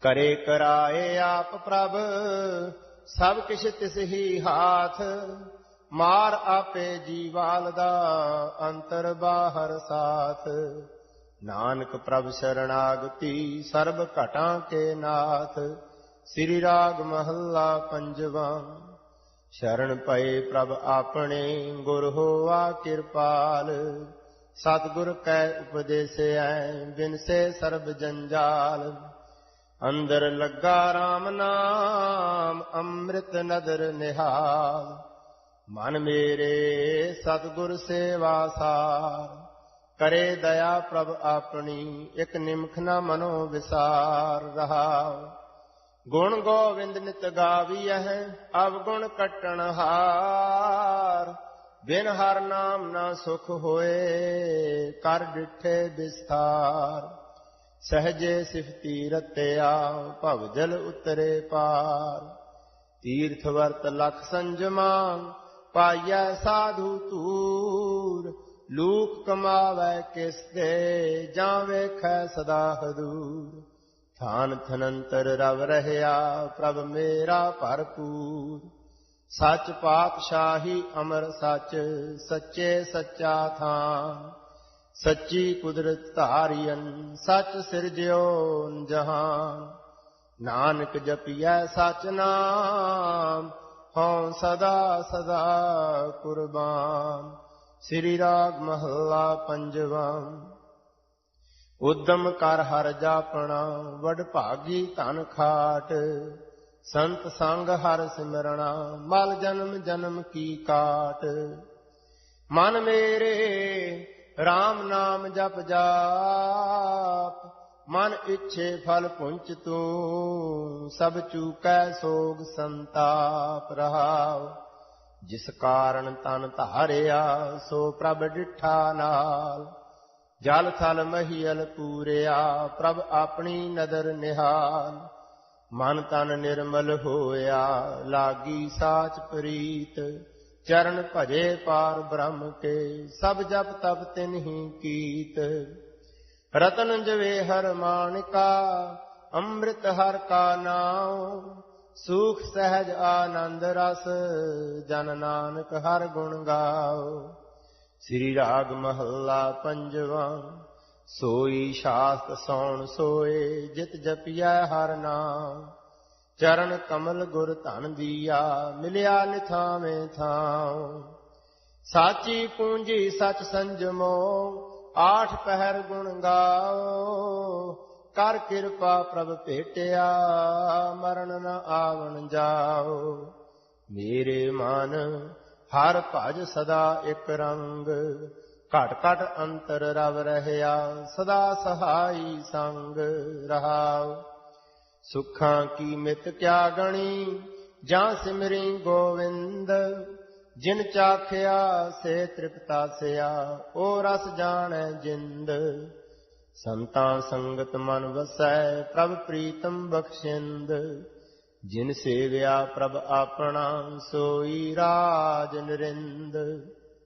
ਕਰੇ ਕਰਾਏ ਆਪ ਪ੍ਰਭ, ਸਭ ਕਿਛ ਤਿਸ ਹੀ ਹਾਥ। ਮਾਰ ਆਪੇ ਜੀਵਾਲ ਦਾ ਅੰਤਰ ਬਾਹਰ ਸਾਥ। ਨਾਨਕ ਪ੍ਰਭ ਸ਼ਰਣਾਗਤੀ, ਸਰਬ ਘਟਾਂ ਕੇ ਨਾਥ। ਸ੍ਰੀ ਰਾਗ ਮਹੱਲਾ ਪੰਜਵਾ। ਸ਼ਰਨ ਪਏ ਪ੍ਰਭ ਆਪਣੇ, ਗੁਰ ਹੋਆ ਕਿਰਪਾਲ। ਸਤਿਗੁਰ ਕੈ ਉਪਦੇਸੈ, ਬਿਨਸੇ ਸਰਬ ਜੰਜਾਲ। ਅੰਦਰ ਲੱਗਾ RAM ਨਾਮ, ਅੰਮ੍ਰਿਤ ਨਦਰ ਨਿਹਾਲ। ਮਨ ਮੇਰੇ ਸਤਿਗੁਰ ਸੇਵਾ ਸਾਰ। ਕਰੇ ਦਇਆ ਪ੍ਰਭ ਆਪਣੀ, ਇੱਕ ਨਿਮਖ ਨਾ ਮਨੋ ਵਿਸਾਰ ਰਹਾ ਗੁਣ ਗੋਵਿੰਦ ਨਿਤ ਗਾਵੀਐ ਅਵ ਗੁਣ ਕਟਣ ਹਾਰ। ਬਿਨ ਹਰ ਨਾਮ ਨਾ ਸੁਖ ਹੋਏ, ਕਰ ਡਿਠੇ ਵਿਸਥਾਰ। ਸਹਜੇ ਸਿਫਤੀ ਰਤਿਆ ਭਵ ਜਲ ਉਤਰੇ ਪਾਰ। ਤੀਰਥ ਵਰਤ ਲਖ ਸੰਜਮਾ ਪਾਈਐ ਸਾਧੂ ਤੂਰ ਲੂਕ ਕਮਾਵੇ ਕਿਸ ਦੇ, ਜਾਂ ਵੇਖੈ ਸਦਾ ਹਦੂਰ। ਥਾਨ ਥਨੰਤਰ ਰਵ ਰਹਿਆ, ਪ੍ਰਭ ਮੇਰਾ ਭਰਪੂਰ। ਸੱਚ ਪਾਤਸ਼ਾਹੀ ਅਮਰ ਸੱਚ, ਸੱਚੇ ਸੱਚਾ ਥਾਨ। ਸੱਚੀ ਕੁਦਰਤ ਧਾਰੀਐਨ ਸੱਚ ਸਿਰਜਿਓ ਜਹਾਨ। ਨਾਨਕ ਜਪੀਐ ਸਚ ਨਾਮ, ਹਉ ਸਦਾ ਸਦਾ ਕੁਰਬਾਨ। ਸ੍ਰੀ ਰਾਗ ਮਹੱਲਾ ਪੰਜਵਾ। ਉਦਮ ਕਰ ਹਰ ਜਾਪਣਾ, ਵਡ ਭਾਗੀ ਧਨ ਖਾਟ। ਸੰਤ ਸੰਗ ਹਰ ਸਿਮਰਣਾ, ਮਲ ਜਨਮ ਜਨਮ ਕੀ ਕਾਟ। ਮਨ ਮੇਰੇ RAM ਨਾਮ ਜਪ ਜਾਪ, ਮਨ ਇੱਛੇ ਫਲ ਪੁੰਚ ਤੂੰ, ਸਭ ਚੂਕੈ ਸੋਗ ਸੰਤਾਪ ਰਹਾਉ। ਜਿਸ ਕਾਰਨ ਤਨ ਧਾਰਿਆ, ਸੋ ਪ੍ਰਭ ਡਿਠਾ ਨਾਲ। ਜਲ ਥਲ ਮਹੀਲ ਪੂਰਿਆ, ਪ੍ਰਭ ਆਪਣੀ ਨਦਰ ਨਿਹਾਲ। ਮਨ ਤਨ ਨਿਰਮਲ ਹੋਇਆ, ਲਾਗੀ ਸਾਚ ਪ੍ਰੀਤ। ਚਰਨ ਭਜੇ ਪਾਰ ਬ੍ਰਹਮ ਕੇ, ਸਭ ਜਪ ਤਪ ਤਿਨ ਹੀ ਕੀਤ। ਰਤਨ ਜਵੇ ਹਰ ਮਾਨਿਕਾ, ਅੰਮ੍ਰਿਤ ਹਰ ਕਾ ਨਾਮ ਸੁਖ ਸਹਿਜ ਆਨੰਦ ਰਸ, ਜਨ ਨਾਨਕ ਹਰ ਗੁਣ ਗਾਓ ਸ੍ਰੀ ਰਾਗ ਮਹੱਲਾ ਪੰਜਵਾ, ਸੋਈ ਸ਼ਾਸਤ ਸੌਣ ਸੋਏ, ਜਿਤ ਜਪਿਆ ਹਰ ਨਾਮ। ਚਰਨ ਕਮਲ ਗੁਰ ਧਨ ਦੀਆ, ਮਿਲਿਆ ਨਿਥਾਵੇਂ ਥਾਉ। ਸਾਚੀ ਪੂੰਜੀ ਸਚ ਸੰਜਮੋ, ਆਠ ਪਹਿਰ ਗੁਣ ਗਾਓ। ਕਰ ਕਿਰਪਾ ਪ੍ਰਭ ਭੇਟਿਆ, ਮਰਨ ਨ ਆਵਣ ਜਾਓ। ਮੇਰੇ ਮਨ, ਹਰ ਭਜ ਸਦਾ ਇੱਕ ਰੰਗ। ਘਟ ਘਟ ਅੰਤਰ ਰਵ ਰਹਿਆ, ਸਦਾ ਸਹਾਈ ਸੰਗ ਰਹਾਓ। ਸੁਖਾਂ ਕੀ ਮਿਤ ਕਿਆ ਗਣੀ ਜਾਂ ਸਿਮਰੀ ਗੋਵਿੰਦ? ਜਿਨ ਚਾਖਿਆ, ਸੇ ਤ੍ਰਿਪਤਾ ਸਿਆ ਉਹ ਰਸ ਜਾਣੈ ਜਿੰਦ। ਸੰਤਾਂ ਸੰਗਤ ਮਨ ਵਸੈ, ਪ੍ਰਭ ਪ੍ਰੀਤਮ ਬਖਸ਼ਿੰਦ। ਜਿਨ ਸੇਵਿਆ ਪ੍ਰਭ ਆਪਣਾ, ਸੋਈ ਰਾਜ ਨਰਿੰਦ।